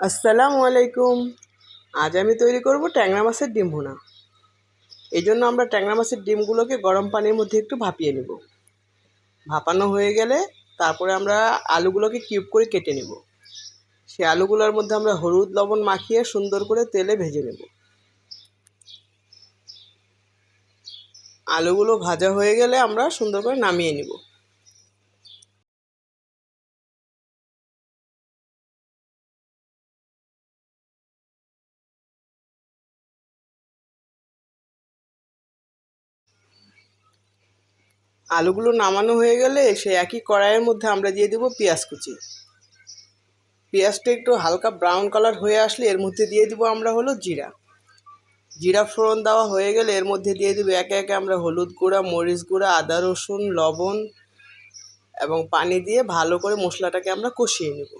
আসসালামু আলাইকুম। আজ আমি তৈরি করব ট্যাংরা মাছের ডিম ভুনা। এই জন্য আমরা ট্যাংরা মাছের ডিমগুলোকে গরম পানির মধ্যে একটু ভাপিয়ে নেব। ভাপানো হয়ে গেলে তারপরে আমরা আলুগুলোকে কিউব করে কেটে নেব। সেই আলুগুলোর মধ্যে আমরা হলুদ, লবণ মাখিয়ে সুন্দর করে তেলে ভেজে নেব। আলুগুলো ভাজা হয়ে গেলে আমরা সুন্দর করে নামিয়ে নেব। আলুগুলো নামানো হয়ে গেলে সেই একই কড়াইয়ের মধ্যে আমরা দিয়ে দেবো পেঁয়াজ কুচি। পেঁয়াজটা একটু হালকা ব্রাউন কালার হয়ে আসলে এর মধ্যে দিয়ে দিব আমরা হলো জিরা। জিরা ফোড়ন দেওয়া হয়ে গেলে এর মধ্যে দিয়ে দেবো একে একে আমরা হলুদ গুঁড়া, মরিচ গুঁড়া, আদা, রসুন, লবণ এবং পানি দিয়ে ভালো করে মশলাটাকে আমরা কষিয়ে নেব।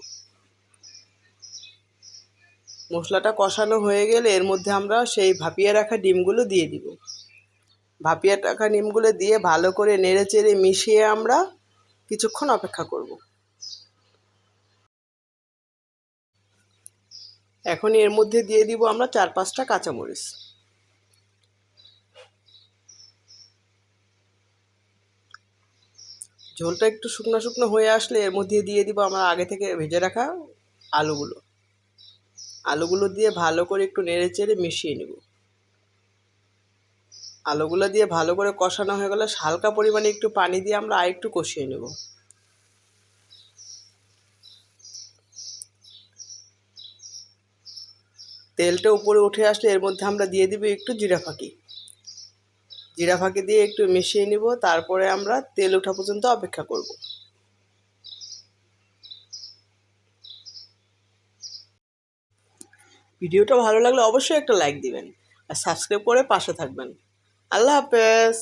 মশলাটা কষানো হয়ে গেলে এর মধ্যে আমরা সেই ভাপিয়ে রাখা ডিমগুলো দিয়ে দিব। ভাপিয়ে টাকা নিমগুলো দিয়ে ভালো করে নেড়ে চেড়ে মিশিয়ে আমরা কিছুক্ষণ অপেক্ষা করব। এখন এর মধ্যে দিয়ে দিব আমরা চার পাঁচটা কাঁচামরিচ। ঝোলটা একটু শুকনো শুকনো হয়ে আসলে এর মধ্যে দিয়ে দিব আমরা আগে থেকে ভেজে রাখা আলুগুলো। আলুগুলো দিয়ে ভালো করে একটু নেড়ে চেড়ে মিশিয়ে নেব। আলুগুলো দিয়ে ভালো করে কষানো হয়ে গেলে হালকা পরিমাণে একটু পানি দিয়ে আমরা আর একটু কষিয়ে নেব। তেলটা উপরে উঠে আসলে এর মধ্যে আমরা দিয়ে দিব একটু জিরা ফাঁকি। জিরা ফাঁকি দিয়ে একটু মিশিয়ে নিব, তারপরে আমরা তেল ওঠা পর্যন্ত অপেক্ষা করব। ভিডিওটা ভালো লাগলে অবশ্যই একটা লাইক দিবেন আর সাবস্ক্রাইব করে পাশে থাকবেন। আল্লাহ হাফেজ